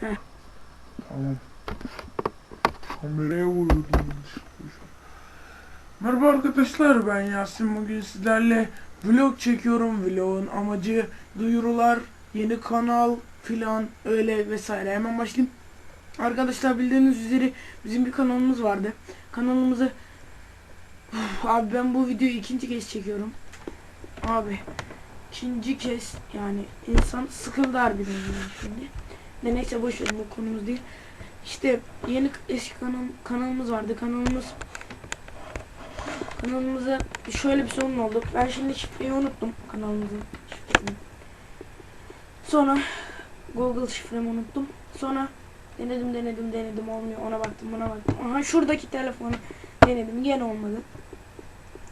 Tamam. Kameraya vuruyordum. Merhaba arkadaşlar ben Yasin bugün sizlerle vlog çekiyorum. Vlogun amacı duyurular, yeni kanal filan öyle vesaire. Hemen başlayayım. Arkadaşlar bildiğiniz üzere bizim bir kanalımız vardı. Kanalımızı Uf, abi ben bu videoyu ikinci kez çekiyorum. Abi ikinci kez yani insan sıkıldı harbiden şimdi. Ne neyse boş verin bu konumuz değil. İşte yeni eski kanal, kanalımız vardı. Kanalımız kanalımıza şöyle bir sorun oldu. Ben şimdi şifreyi unuttum kanalımızın şifresini. Sonra Google şifremi unuttum. Sonra denedim denedim denedim olmuyor. Ona baktım buna baktım. Aha şuradaki telefonu denedim gene olmadı.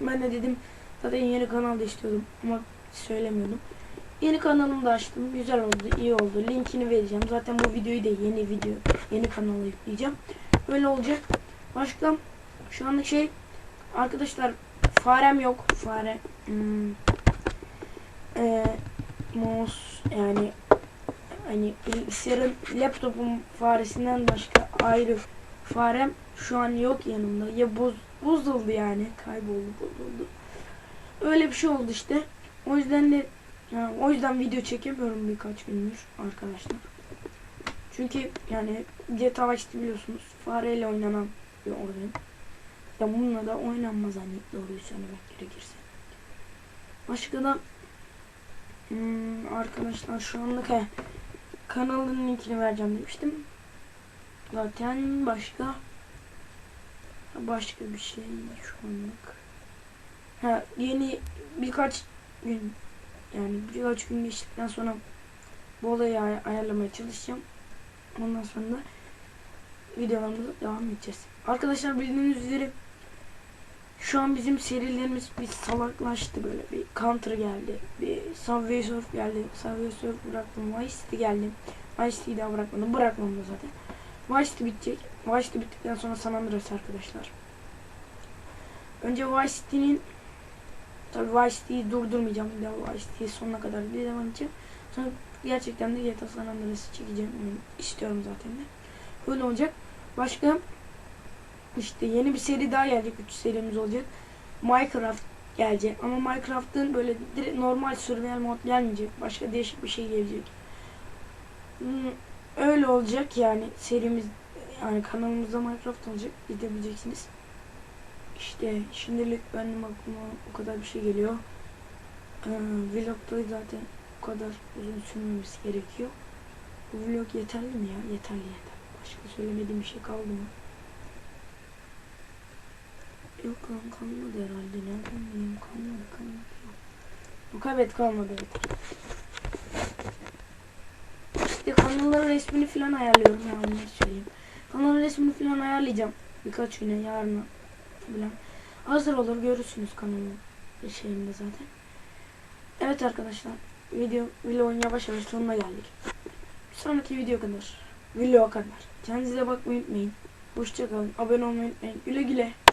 Ben de dedim zaten yeni kanal da istiyordum ama söylemiyordum. Yeni kanalımı da açtım. Güzel oldu, iyi oldu. Linkini vereceğim. Zaten bu videoyu da yeni video, yeni kanala yükleyeceğim. Böyle olacak. Başka şu anlık şey arkadaşlar farem yok. Fare hmm, ee, mouse yani hani bilgisayarın laptopun faresinden başka ayrı farem şu an yok yanımda. Ya boz, bozuldu yani. Kayboldu, bozuldu. Öyle bir şey oldu işte. O yüzden de yani o yüzden video çekemiyorum birkaç gündür arkadaşlar. Çünkü yani GTA işte biliyorsunuz fareyle oynanan bir oyun. Ya bununla da oynanmaz hani doğruyu söylemek gerekirse. Başka da hmm, arkadaşlar şu anlık he, kanalın linkini vereceğim demiştim. Zaten başka başka bir şey şu anlık. Ha yeni birkaç gün yani birkaç gün geçtikten sonra bu olayı ay- ayarlamaya çalışacağım. Ondan sonra da videolarımıza devam edeceğiz. Arkadaşlar bildiğiniz üzere şu an bizim serilerimiz bir salaklaştı böyle bir Counter geldi. Bir Subway Surf geldi. Subway Surf bıraktım. Vice City geldi. Vice City'yi daha bırakmadım. Bırakmam zaten. Vice City bitecek. Vice City bittikten sonra San Andreas arkadaşlar. Önce Vice City'nin Tabii Vice durdurmayacağım. Bir daha Vice sonuna kadar bir devam edeceğim. Sonra gerçekten de GTA San Andreas'ı çekeceğim. İstiyorum zaten de. Böyle olacak. Başka işte yeni bir seri daha gelecek. 3 serimiz olacak. Minecraft gelecek. Ama Minecraft'ın böyle direkt normal survival mod gelmeyecek. Başka değişik bir şey gelecek. Hmm, Öyle olacak yani serimiz yani kanalımızda Minecraft olacak. İzleyebileceksiniz. İşte şimdilik benim aklıma o kadar bir şey geliyor. Ee, vlogda zaten o kadar uzun sürmemesi gerekiyor. Bu vlog yeterli mi ya? Yeterli yeter. Başka söylemediğim bir şey kaldı mı? Yok lan kalmadı herhalde. Nereden bileyim? Kalmadı kalmadı. Yok evet kalmadı evet. İşte kanalların resmini falan ayarlıyorum ya onları söyleyeyim. Kanalın resmini falan ayarlayacağım. Birkaç güne yarına falan. Hazır olur görürsünüz kanalın şeyinde zaten. Evet arkadaşlar video vlogun yavaş yavaş sonuna geldik. Bir sonraki video kadar. Vloga kadar. Kendinize bakmayı unutmayın. Hoşçakalın. Abone olmayı unutmayın. Güle güle.